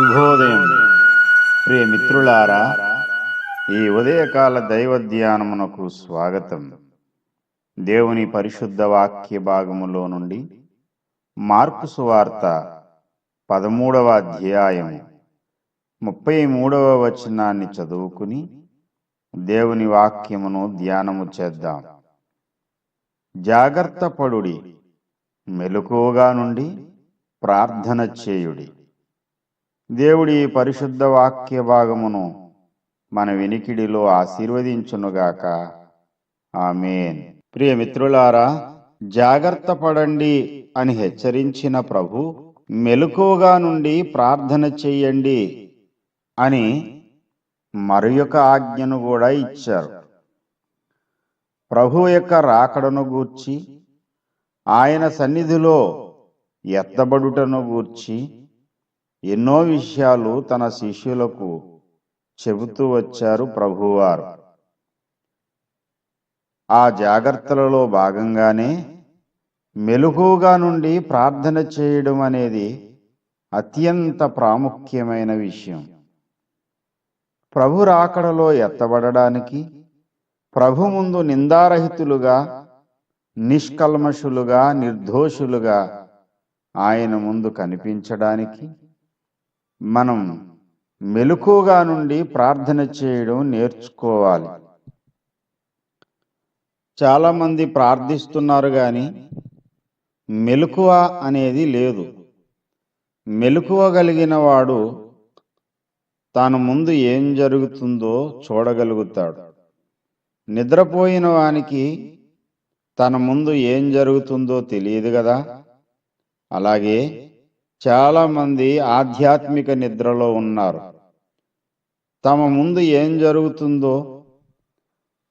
శుభోదయం. ప్రియ మిత్రులారా ఈ ఉదయకాల దైవ ధ్యానమునకు స్వాగతం. దేవుని పరిశుద్ధ వాక్య భాగములో నుండి మార్కు సువార్త పదమూడవ అధ్యాయం ముప్పై మూడవ వచనాన్ని చదువుకుని దేవుని వాక్యమును ధ్యానము చేద్దాం. జాగ్రత్త పడుడి మెలకువగా నుండి ప్రార్థన చేయుడి. దేవుడి పరిశుద్ధ వాక్య భాగమును మన వినికిడిలో ఆశీర్వదించునుగాక. ఆమెన్. ప్రియ మిత్రులారా జాగ్రత్త పడండి అని హెచ్చరించిన ప్రభు మెలకువగా నుండి ప్రార్థన చెయ్యండి అని మరి యొక్క ఆజ్ఞను కూడా ఇచ్చారు. ప్రభు యొక్క రాకడను గూర్చి ఆయన సన్నిధిలో ఎత్తబడుటను గూర్చి ఎన్నో విషయాలు తన శిష్యులకు చెబుతూ వచ్చారు ప్రభువారు. ఆ జాగ్రత్తలలో భాగంగానే మెలుగుగా నుండి ప్రార్థన చేయడం అనేది అత్యంత ప్రాముఖ్యమైన విషయం. ప్రభు రాకడలో ఎత్తబడడానికి ప్రభు ముందు నిందారహితులుగా నిష్కల్మషులుగా నిర్దోషులుగా ఆయన ముందు కనిపించడానికి మనం మెలకుగా నుండి ప్రార్థన చేయడం నేర్చుకోవాలి. చాలామంది ప్రార్థిస్తున్నారు కానీ మెలకువ అనేది లేదు. మెలకువ కలిగిన వాడు తాను ముందు ఏం జరుగుతుందో చూడగలుగుతాడు. నిద్రపోయిన వానికి తన ముందు ఏం జరుగుతుందో తెలియదు కదా? అలాగే చాలామంది ఆధ్యాత్మిక నిద్రలో ఉన్నారు. తమ ముందు ఏం జరుగుతుందో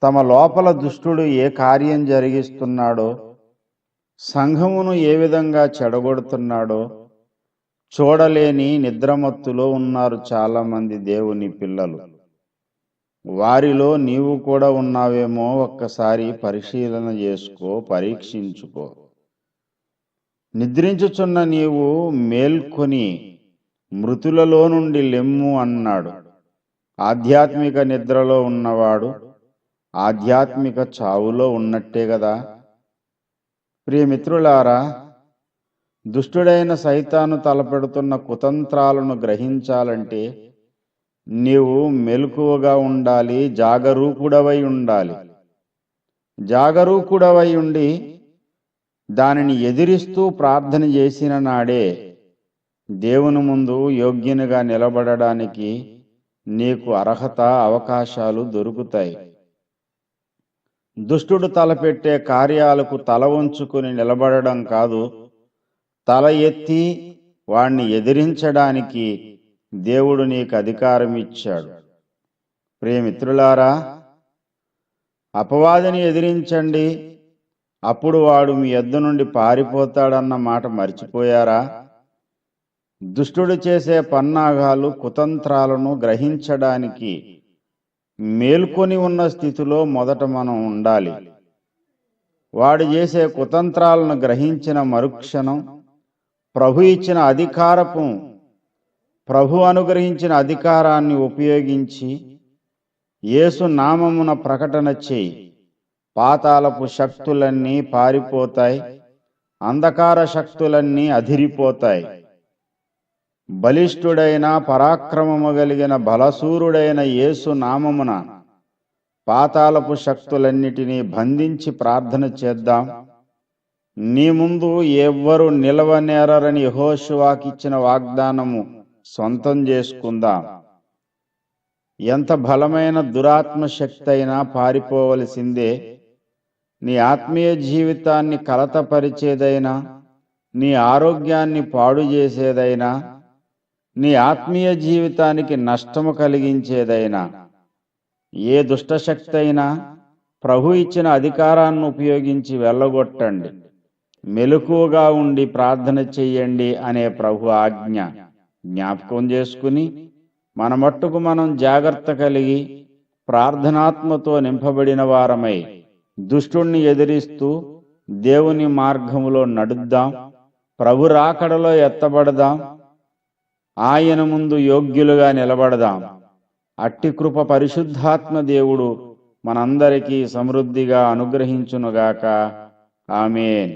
తమ లోపల దుష్టుడు ఏ కార్యం జరిగిస్తున్నాడో సంఘమును ఏ విధంగా చెడగొడుతున్నాడో చూడలేని నిద్రమత్తులో ఉన్నారు చాలామంది దేవుని పిల్లలు. వారిలో నీవు కూడా ఉన్నావేమో ఒక్కసారి పరిశీలన చేసుకో పరీక్షించుకో. నిద్రించుచున్న నీవు మేల్కొని మృతులలో నుండి లెమ్ము అన్నాడు. ఆధ్యాత్మిక నిద్రలో ఉన్నవాడు ఆధ్యాత్మిక చావులో ఉన్నట్టే కదా ప్రియమిత్రులారా దుష్టుడైన సైతాను తలపెడుతున్న కుతంత్రాలను గ్రహించాలంటే నీవు మెలకువగా ఉండాలి జాగరూకుడవై ఉండాలి. జాగరూకుడవై ఉండి దానిని ఎదిరిస్తూ ప్రార్థన చేసిన నాడే దేవుని ముందు యోగ్యునిగా నిలబడడానికి నీకు అర్హత అవకాశాలు దొరుకుతాయి. దుష్టుడు తలపెట్టే కార్యాలకు తల వంచుకుని నిలబడడం కాదు తల ఎత్తి వాణ్ణి ఎదిరించడానికి దేవుడు నీకు అధికారం ఇచ్చాడు. ప్రియమిత్రులారా అపవాదిని ఎదిరించండి అప్పుడు వాడు మీ ఎద్దు నుండి పారిపోతాడన్న మాట మర్చిపోయారా? దుష్టుడు చేసే పన్నాగాలు కుతంత్రాలను గ్రహించడానికి మేల్కొని ఉన్న స్థితిలో మొదట మనం ఉండాలి. వాడు చేసే కుతంత్రాలను గ్రహించిన మరుక్షణం ప్రభు ఇచ్చిన అధికారపు ప్రభు అనుగ్రహించిన అధికారాన్ని ఉపయోగించి యేసు నామమున ప్రకటన చేయి. పాతాలపు శక్తులన్నీ పారిపోతాయి అంధకార శక్తులన్నీ అధిరిపోతాయి బలిష్ఠుడైన పరాక్రమము కలిగిన బలసూరుడైన యేసు నామమున పాతాలపు శక్తులన్నిటినీ బంధించి ప్రార్థన చేద్దాం. నీ ముందు ఎవ్వరు నిలవనేరని యహోశువాకిచ్చిన వాగ్దానము సొంతం చేసుకుందాం. ఎంత బలమైన దురాత్మ శక్తి అయినా పారిపోవలసిందే నీ ఆత్మీయ జీవితాన్ని కలతపరిచేదైనా నీ ఆరోగ్యాన్ని పాడు చేసేదైనా నీ ఆత్మీయ జీవితానికి నష్టము కలిగించేదైనా ఏ దుష్టశక్తి అయినా ప్రభు ఇచ్చిన అధికారాన్ని ఉపయోగించి వెళ్ళగొట్టండి. మెలకువగా ఉండి ప్రార్థన చెయ్యండి అనే ప్రభు ఆజ్ఞ జ్ఞాపకం చేసుకుని మన మట్టుకు మనం జాగ్రత్త కలిగి ప్రార్థనాత్మతో నింపబడిన వారమై దుష్టుణ్ణి ఎదిరిస్తూ దేవుని మార్గములో నడుద్దాం. ప్రభు రాకడలో ఎత్తబడదాం. ఆయన ముందు యోగ్యులుగా నిలబడదాం. అట్టి కృప పరిశుద్ధాత్మ దేవుడు మనందరికీ సమృద్ధిగా అనుగ్రహించునుగాక. ఆమెన్.